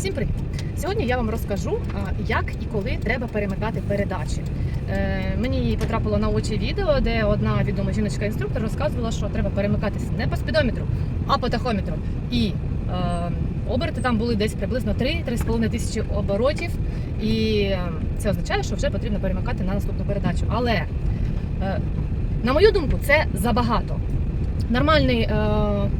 Всім привіт! Сьогодні я вам розкажу, як і коли треба перемикати передачі. Е, Мені потрапило на очі відео, де одна відома жіночка-інструктор розказувала, що треба перемикатися не по спідометру, а по тахометру. І е, оберти там були десь приблизно 3-3,5 тисячі оборотів. І е, це означає, що вже потрібно перемикати на наступну передачу. Але, е, на мою думку, це забагато. Нормальний. Е,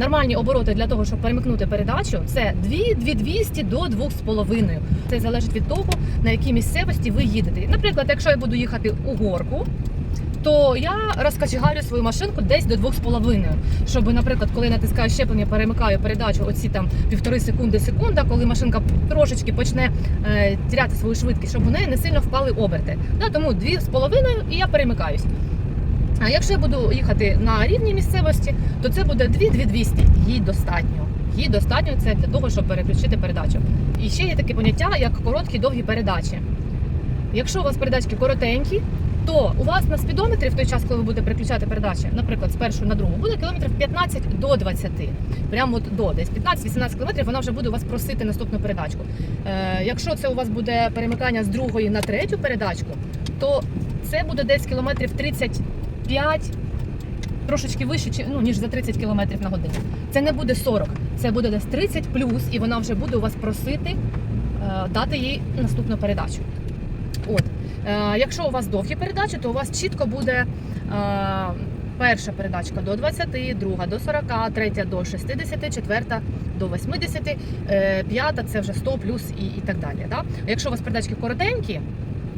Нормальні обороти для того, щоб перемикнути передачу, це 2-200 до 2,5. Це залежить від того, на якій місцевості ви їдете. Наприклад, якщо я буду їхати у горку, то я розкачегарю свою машинку десь до 2,5. Щоб, наприклад, коли натискаю щеплення, перемикаю передачу оці там півтори секунди секунда, коли машинка трошечки почне е, тіряти свою швидкість, щоб у неї не сильно впали оберти. Да, тому 2,5 і я перемикаюсь. А якщо я буду їхати на рівній місцевості, то це буде 2-200. Їй достатньо. Їй достатньо це для того, щоб переключити передачу. І ще є таке поняття, як короткі довгі передачі. Якщо у вас передачки коротенькі, то у вас на спідометрі в той час, коли ви будете переключати передачі, наприклад, з першої на другу, буде кілометрів 15 до 20. Прямо от до десь 15-18 кілометрів вона вже буде у вас просити наступну передачку. Е, якщо це у вас буде перемикання з другої на третю передачку, то це буде десь кілометрів 30 5, трошечки вище, ну, ніж за 30 км на годину. Це не буде 40, це буде десь 30 плюс, і вона вже буде у вас просити е, дати їй наступну передачу. От. Е, якщо у вас довгі передачі, то у вас чітко буде е, перша передачка до 20, друга до 40, третя до 60, четверта до 80, е, п'ята це вже 100 плюс і, і так далі. Да? Якщо у вас передачки коротенькі,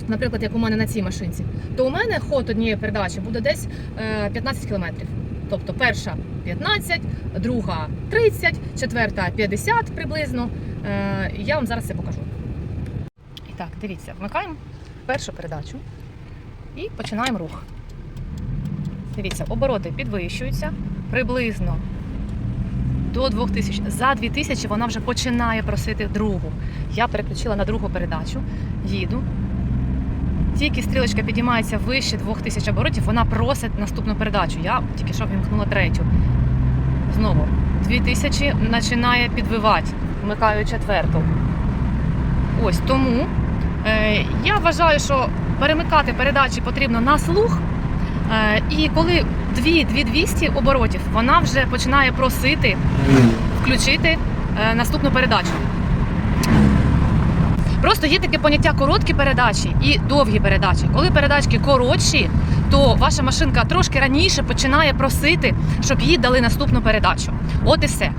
наприклад, як у мене на цій машинці, то у мене ход однієї передачі буде десь е, 15 кілометрів. Тобто перша 15, друга 30, четверта 50 приблизно. Е, Я вам зараз це покажу. І так, дивіться, вмикаємо першу передачу і починаємо рух. Дивіться, обороти підвищуються приблизно до 2000. За 2000 вона вже починає просити другу. Я переключила на другу передачу, їду. Тільки стрілочка підіймається вище 2000 оборотів, вона просить наступну передачу. Я тільки що вімкнула третю. Знову 2000 починає підвивати, вмикаю четверту. Ось тому е, я вважаю, що перемикати передачі потрібно на слух. Е, і коли 2-200 оборотів, вона вже починає просити включити е, наступну передачу. Просто є таке поняття короткі передачі і довгі передачі. Коли передачки коротші, то ваша машинка трошки раніше починає просити, щоб їй дали наступну передачу. От і все.